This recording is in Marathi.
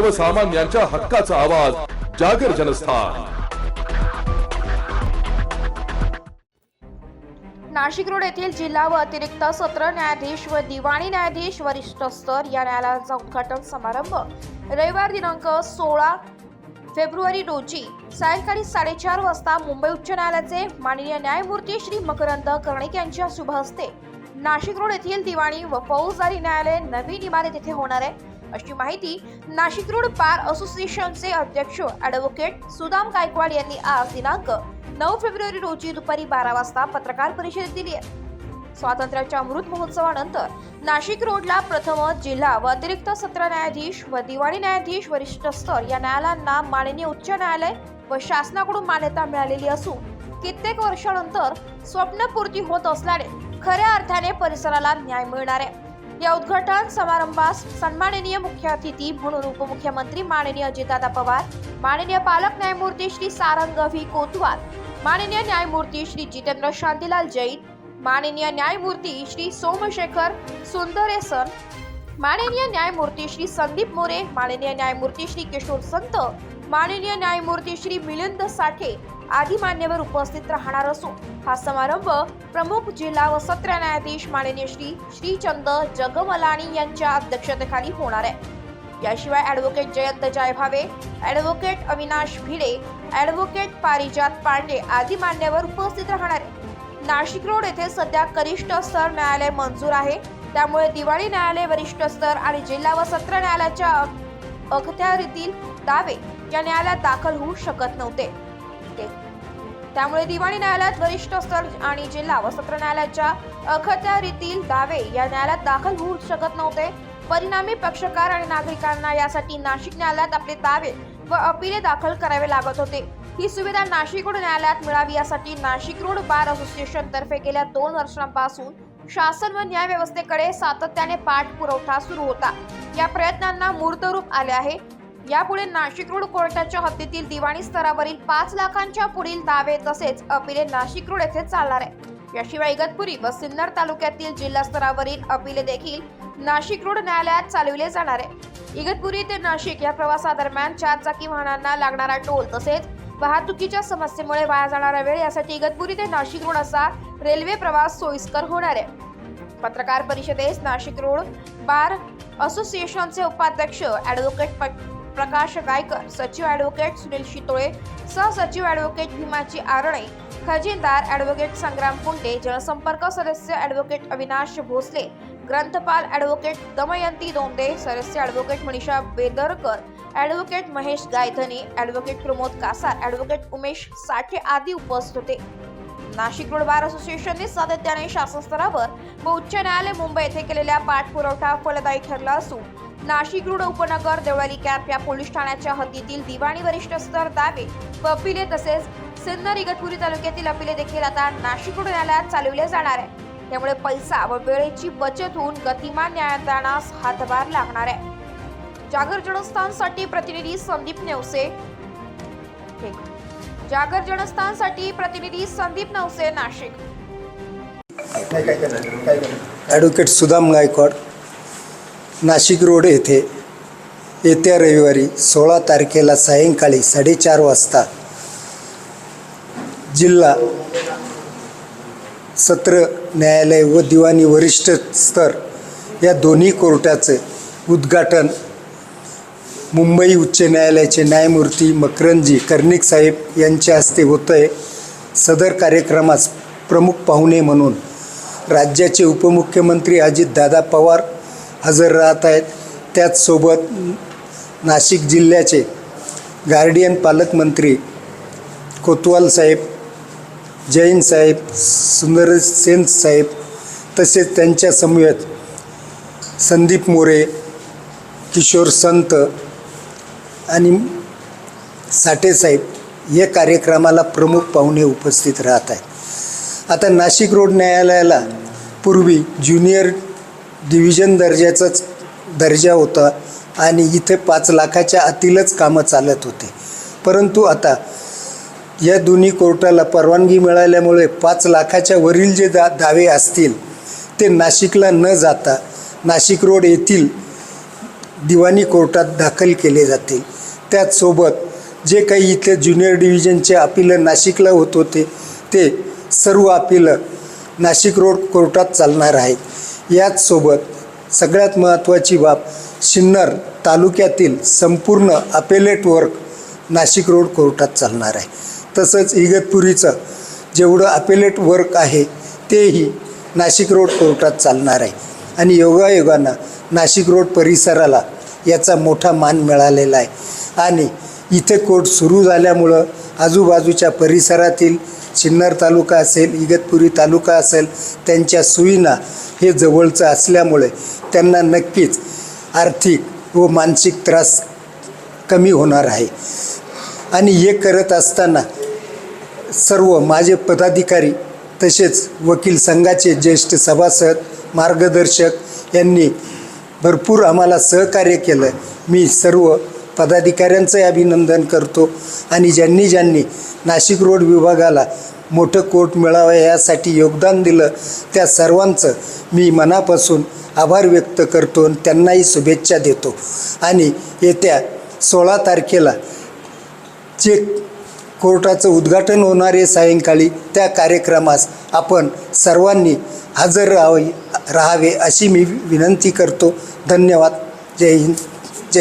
सर्वसामान्यांच्या हक्काचा आवाज जागर जनस्थान. नाशिक रोड येथील जिल्हा व अतिरिक्त सत्र न्यायाधीश व दिवाणी न्यायाधीश वरिष्ठ स्तर या न्यायालयाचा उद्घाटन समारंभ रविवार दिनांक सोळा फेब्रुवारी रोजी सायंकाळी साडेचार वाजता मुंबई उच्च न्यायालयाचे माननीय न्यायमूर्ती श्री मकरंद कर्णिक यांच्या शुभ हस्ते नाशिक रोड येथील दिवाणी व फौजदारी न्यायालय नवीन इमारत येथे होणार आहे. अशी माहिती नाशिक रोड बार असोसिएशनचे अध्यक्ष ॲडव्होकेट सुदाम गायकवाड यांनी आज दिनांक नऊ फेब्रुवारी रोजी दुपारी बारा वाजता पत्रकार परिषदेत दिली आहे. स्वातंत्र्याच्या अमृत महोत्सवानंतर नाशिक रोडला प्रथमच जिल्हा व अतिरिक्त सत्र न्यायाधीश व दिवाणी न्यायाधीश वरिष्ठ स्तर या न्यायालयांना माननीय उच्च न्यायालय व शासनाकडून मान्यता मिळालेली असून कित्येक वर्षानंतर स्वप्नपूर्ती होत असल्याने खऱ्या अर्थाने परिसराला न्याय मिळणार आहे. या उद्घाटन समारंभास सन्माननीय मुख्य अतिथी म्हणून उपमुख्यमंत्री माननीय अजितदादा पवार माननीय पालक न्यायमूर्ती श्री सारंग व्ही. कोतवाल माननीय न्यायमूर्ती श्री जितेंद्र शांतीलाल जैन माननीय न्यायमूर्ती श्री सोमशेखर सुंदरेसन माननीय न्यायमूर्ती श्री संदीप मोरे माननीय न्यायमूर्ती श्री किशोर संत माननीय न्यायमूर्ती श्री मिलिंद साठे आदी मान्यवर उपस्थित राहणार असून हा समारंभ प्रमुख जिल्हा व सत्र न्यायाधीश माननीय श्री श्रीचंद जगमलानी यांच्या अध्यक्षतेखाली होणार आहे. याशिवाय advocate Jayant Jaybhave advocate Avinash Bhide advocate Parijat Pande आदी मान्यवर उपस्थित राहणार आहे नाशिक रोड येथे सध्या कनिष्ठ स्तर न्यायालय मंजूर आहे. त्यामुळे दिवाळी न्यायालय वरिष्ठ स्तर आणि जिल्हा व सत्र न्यायालयाच्या अखत्यारीतील दावे या न्यायालयात दाखल होऊ शकत नव्हते. त्यामुळे दिवाणी न्यायालयात वरिष्ठ स्तर आणि जिल्हा व सत्र न्यायालयाच्या अखत्यारीतील दावे या न्यायालयात दाखल होऊ शकत नव्हते. परिणामी पक्षकार आणि नागरिकांना यासाठी नाशिक न्यायालयात आपले दावे व अपिले दाखल करावे लागत होते. ही सुविधा नाशिक रोड न्यायालयात मिळावी यासाठी नाशिक रोड बार असोसिएशन तर्फे गेल्या दोन वर्षांपासून शासन व न्याय व्यवस्थेकडे सातत्याने पाठपुरवठा सुरू होता. या प्रयत्नांना मूर्तरूप आले आहे. यापुढे नाशिक रोड कोर्टाच्या हद्दीतील दिवाणी स्तरावरील पाच लाखांच्या पुढील दावे तसेच अपिले नाशिक रोड येथे चालणार आहे. याशिवाय इगतपुरी व सिन्नर तालुक्यातील जिल्हा स्तरावरील अपिले देखील नाशिक रोड न्यायालयात चालविले जाणार आहे. इगतपुरी ते नाशिक या प्रवासादरम्यान चार चाकी वाहनांना लागणारा टोल तसेच वाहतुकीच्या समस्येमुळे वाया जाणारा वेळ यासाठी इगतपुरी ते नाशिक रोड असा रेल्वे प्रवास सोयीस्कर होणार आहे. पत्रकार परिषदेस नाशिक रोड बार असोसिएशनचे उपाध्यक्ष ॲडव्होकेट प्रकाश गायकर सचिव ॲडव्होकेट सुनील शितोळे सहसचिव ॲडव्होकेट भीमाची आरणे खजिनदार ॲडव्होकेट संग्राम कुंटे जनसंपर्क सदस्य ॲडव्होकेट अविनाश भोसले ग्रंथपाल ॲडव्होकेट दमयंती दोंदे सदस्य advocate Manisha Bedarkar advocate Mahesh Gaidhani advocate Pramod Kasar advocate Umesh Sathe आदी उपस्थित होते. नाशिक रोड बार असोसिएशनने सातत्याने शासन स्तरावर व उच्च न्यायालय मुंबई येथे केलेल्या पाठपुरवठा फलदायी ठरला असून नाशिक रोड उपनगर देवळाली कॅम्प या पोलीस ठाण्याच्या हद्दीतील दिवाणी वरिष्ठ स्तर दावे व अपिले तसेच सिन्नर इगतपुरी तालुक्यातील अपिले देखील आता नाशिक रोड न्यायालयात चालविले जाणार आहे. त्यामुळे पैसा व वेळेची बचत होऊन गतिमान न्यायदानास हातभार लागणार आहे. जागर जनस्थानसाठी प्रतिनिधी संदीप नेवसे. हे. जागर जनस्थानसाठी प्रतिनिधी संदीप नवसे नाशिक. ॲडव्होकेट सुदाम गायकवाड. नाशिक रोड येथे येत्या रविवारी सोळा तारखेला सायंकाळी साडेचार वाजता जिल्हा सत्र न्यायालय व दिवाणी वरिष्ठ स्तर या दोन्ही कोर्टाचे उद्घाटन मुंबई उच्च न्यायालयाचे न्यायमूर्ती मकरंजी कर्णिक साहेब यांच्या हस्ते होत आहे सदर कार्यक्रमास प्रमुख पाहुणे म्हणून राज्याचे उपमुख्यमंत्री अजितदादा पवार हजर राहत आहेत. त्याचसोबत नाशिक जिल्ह्याचे गार्डियन पालकमंत्री कोतवाल साहेब जैन साहेब सुंदर सेन साहेब तसेच त्यांच्या समवेत संदीप मोरे किशोर संत आणि साठे साहेब या कार्यक्रमाला प्रमुख पाहुणे उपस्थित राहत आहेत. आता नाशिक रोड न्यायालयाला पूर्वी ज्युनियर डिव्हिजन दर्जाचाच दर्जा होता आणि इथे पाच लाखाच्या आतीलच कामं चालत होते. परंतु आता या दोन्ही कोर्टाला परवानगी मिळाल्यामुळे पाच लाखाच्या वरील जे दा दावे असतील ते नाशिकला न जाता नाशिक रोड येथील दिवाणी कोर्टात दाखल केले जातील. त्याचसोबत जे काही इथले ज्युनियर डिव्हिजनचे अपिलं नाशिकला होत होते ते सर्व अपिलं नाशिक रोड कोर्टात चालणार आहेत. याचसोबत सगळ्यात महत्त्वाची बाब सिन्नर तालुक्यातील संपूर्ण अपेलेट वर्क नाशिक रोड कोर्टात चालणार आहे. तसंच इगतपुरीचं जेवढं अपेलेट वर्क आहे तेही नाशिक रोड कोर्टात चालणार आहे. आणि योगायोगानं नाशिक रोड परिसराला याचा मोठा मान मिळालेला आहे. आणि इथे कोर्ट सुरू झाल्यामुळं आजूबाजूच्या परिसरातील सिन्नर तालुका असेल इगत इगतपुरी तालुका असेल त्यांच्या सुविना हे जवळचं असल्यामुळे त्यांना नक्कीच आर्थिक व मानसिक त्रास कमी होणार आहे. आणि हे करत असताना सर्व माझे पदाधिकारी तसेच वकील संघाचे ज्येष्ठ सभासद मार्गदर्शक यांनी भरपूर आम्हाला सहकार्य केलं. मी सर्व पदाधिकाऱ्यांचं अभिनंदन करतो आणि ज्यांनी ज्यांनी नाशिक रोड विभागाला मोठं कोर्ट मिळावं यासाठी योगदान दिलं त्या सर्वांचं मी मनापासून आभार व्यक्त करतो आणि त्यांनाही शुभेच्छा देतो. आणि येत्या सोळा तारखेला जे कोर्टाचं उद्घाटन होणार आहे सायंकाळी त्या कार्यक्रमास आपण सर्वांनी हजर राहावे राहावे अशी मी विनंती करतो. धन्यवाद. जय हिंद.